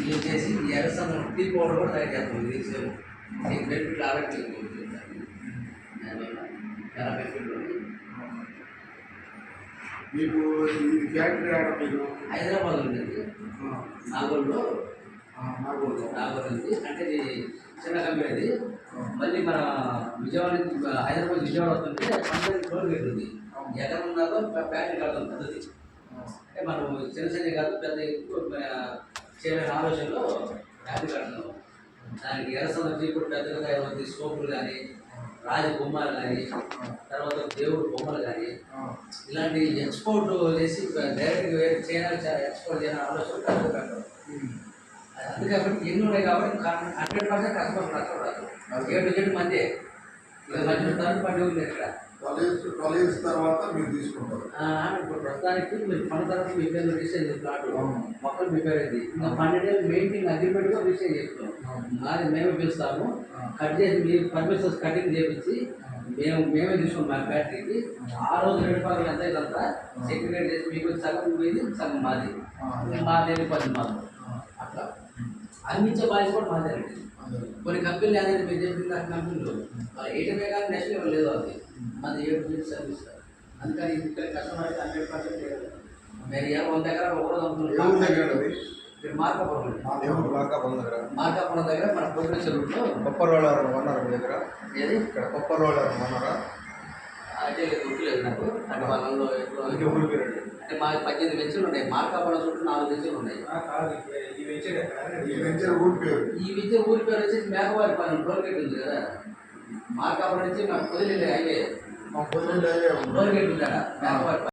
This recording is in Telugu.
ఇది వచ్చేసి ఎరసం టీ పౌడర్ కూడా తయారు చేస్తాం. ఇది సేమ్ దీని బెనిఫిట్ ఆరోగ్యం చాలా బెనిఫిట్ ఉంది మీకు ఈ ఫ్యాక్టరీ ఆడ మీరు హైదరాబాద్ ఉంది నాగోల్లో. నాగోల్లో. నాగోల్ ఉంది. అంటే ఇది చిన్న కంపెనీ మళ్ళీ మన విజయవాడ హైదరాబాద్ విజయవాడ వస్తుంటే టోల్ గేట్ ఉంది. ఎక్కడ ఉన్నారో ఫ్యాక్టరీ కడతాం పెద్దది అంటే మనం చిన్న చిన్న కాదు పెద్ద చేయలేని ఆలోచనలో కడుతున్నాం దానికి ఎరసం వచ్చి ఇప్పుడు పెద్దగా ఏమవుతుంది స్కోపులు కానీ రాజ బొమ్మలు కానీ తర్వాత దేవుడు బొమ్మలు కానీ ఇలాంటి ఎక్స్పోర్ట్ చేసి డైరెక్ట్గా చైనా ఎక్స్పోర్ట్ చేయాలని ఆలోచన పెద్దగా పెట్టడం అది కాబట్టి ఎన్ని ఉన్నాయి కాబట్టి హండ్రెడ్ పర్సెంట్ కస్టమర్ రాదు ఏడు జెడ్ మంది. ట్వెల్వ్ తర్వాత మీరు తీసుకుంటారు. ఆ, ఇప్పుడు ప్రస్తుతానికి మీరు పని తర్వాత మీ పేరు రిజిస్టర్ చేసి ప్లాట్ మొక్కలు మీ పేరు అయింది. ఇంకా పన్నెండు ఏళ్ళు మెయింటైన్ అగ్రిమెంట్ కూడా రిజిస్టర్ చేస్తున్నాం. మాది మేమే పిలుస్తాము. కట్ చేసి మీరు పర్మిషన్స్ కటింగ్ చేపించి మేము మేమే తీసుకున్నాం మా ఫ్యాక్టరీకి ఆ రోజు రెండు పనులు ఎంత ఇదంతా సెక్రిటరీ చేసి మీకు సగం మీది సగం మాది. మా దగ్గర పది మాది. అట్లా. అందించే బాధ్యత కూడా మాదే కొన్ని కంపెనీలు అదే మీరు చెప్పిన కంపెనీలు ఏటీఎం కానీ నెక్స్ట్ లెవెల్ లేదు అది మాది ఏడు ఫీట్ సర్వీస్ అందుకని ఇక్కడ కస్టమర్ అయితే హండ్రెడ్ పర్సెంట్ మీరు ఏ వంద దగ్గర ఒక రోజు ఎవరి దగ్గర అది? మీరు మార్కాపురం మార్కాపురం దగ్గర. మార్కాపురం దగ్గర మన ప్రోగ్రెస్ రూట్లో కొప్పరోళారం అన్నారు మీ దగ్గర. ఏది? ఇక్కడ కొప్పరోళారం అన్నారా? అంటే గుర్తులేదు నాకు. అంటే వాళ్ళలో ఎప్పుడో అంటే మా పద్దెనిమిది వెంచులు ఉన్నాయి. మార్కాపురం చుట్టూ నాలుగు వెంచులు ఉన్నాయి. ఈ వెంచర్ ఊరి పేరు. ఈ విద్య ఊరి పేరు వచ్చేసి మేకవారి పని టోల్గేట్ ఉంది కదా. మార్కాపురం నుంచి మన పొదిలి హైవే. ఉంది. కదా మేకవారి